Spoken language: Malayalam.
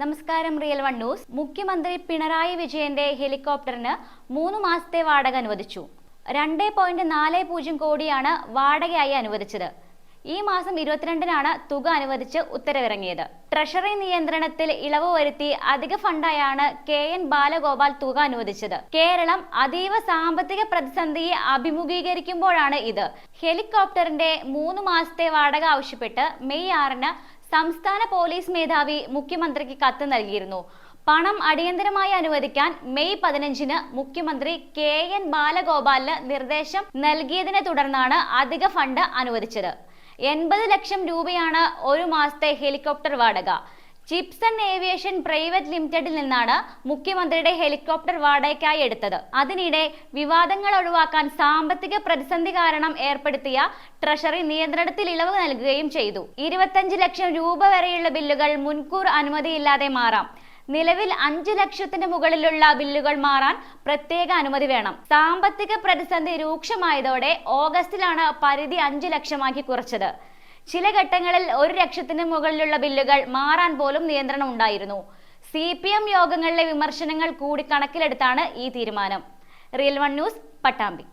നമസ്കാരം റിയൽ വൺ ന്യൂസ്. മുഖ്യമന്ത്രി പിണറായി വിജയന്റെ ഹെലികോപ്റ്ററിന് മൂന്ന് മാസത്തെ വാടക അനുവദിച്ചു. രണ്ട് പോയിന്റ് നാല് പൂജ്യം കോടിയാണ് വാടകയായി അനുവദിച്ചത്. ഈ മാസം ഇരുപത്തിരണ്ടിനാണ് തുക അനുവദിച്ച് ഉത്തരവിറങ്ങിയത്. ട്രഷറി നിയന്ത്രണത്തിൽ ഇളവ് വരുത്തി അധിക ഫണ്ടായാണ് കെ എൻ ബാലഗോപാൽ തുക അനുവദിച്ചത്. കേരളം അതീവ സാമ്പത്തിക പ്രതിസന്ധിയെ അഭിമുഖീകരിക്കുമ്പോഴാണ് ഇത്. ഹെലികോപ്റ്ററിന്റെ മൂന്ന് മാസത്തെ വാടക ആവശ്യപ്പെട്ട് മെയ് ആറിന് സംസ്ഥാന പോലീസ് മേധാവി മുഖ്യമന്ത്രിക്ക് കത്ത് നൽകിയിരുന്നു. പണം അടിയന്തരമായി അനുവദിക്കാൻ മെയ് പതിനഞ്ചിന് മുഖ്യമന്ത്രി കെ എൻ ബാലഗോപാലിന് നിർദ്ദേശം നൽകിയതിനെ തുടർന്നാണ് അധിക ഫണ്ട് അനുവദിച്ചത്. എൺപത് ലക്ഷം രൂപയാണ് ഒരു മാസത്തെ ഹെലികോപ്റ്റർ വാടക. ചിപ്സൺ ഏവിയേഷൻ പ്രൈവറ്റ് ലിമിറ്റഡിൽ നിന്നാണ് മുഖ്യമന്ത്രിയുടെ ഹെലികോപ്റ്റർ വാടകയ്ക്കായി എടുത്തത്. അതിനിടെ വിവാദങ്ങൾ ഒഴിവാക്കാൻ സാമ്പത്തിക പ്രതിസന്ധി കാരണം ഏർപ്പെടുത്തിയ ട്രഷറി നിയന്ത്രണത്തിൽ ഇളവ് നൽകുകയും ചെയ്തു. ഇരുപത്തഞ്ച് ലക്ഷം രൂപ വരെയുള്ള ബില്ലുകൾ മുൻകൂർ അനുമതിയില്ലാതെ മാറാം. നിലവിൽ അഞ്ച് ലക്ഷത്തിന് മുകളിലുള്ള ബില്ലുകൾ മാറാൻ പ്രത്യേക അനുമതി വേണം. സാമ്പത്തിക പ്രതിസന്ധി രൂക്ഷമായതോടെ ഓഗസ്റ്റിലാണ് പരിധി അഞ്ച് ലക്ഷമാക്കി കുറച്ചത്. ചില ഘട്ടങ്ങളിൽ ഒരു ലക്ഷത്തിന് മുകളിലുള്ള ബില്ലുകൾ മാറാൻ പോലും നിയന്ത്രണം ഉണ്ടായിരുന്നു. സി പി എം യോഗങ്ങളിലെ വിമർശനങ്ങൾ കൂടി കണക്കിലെടുത്താണ് ഈ തീരുമാനം. Real one news Pattambi.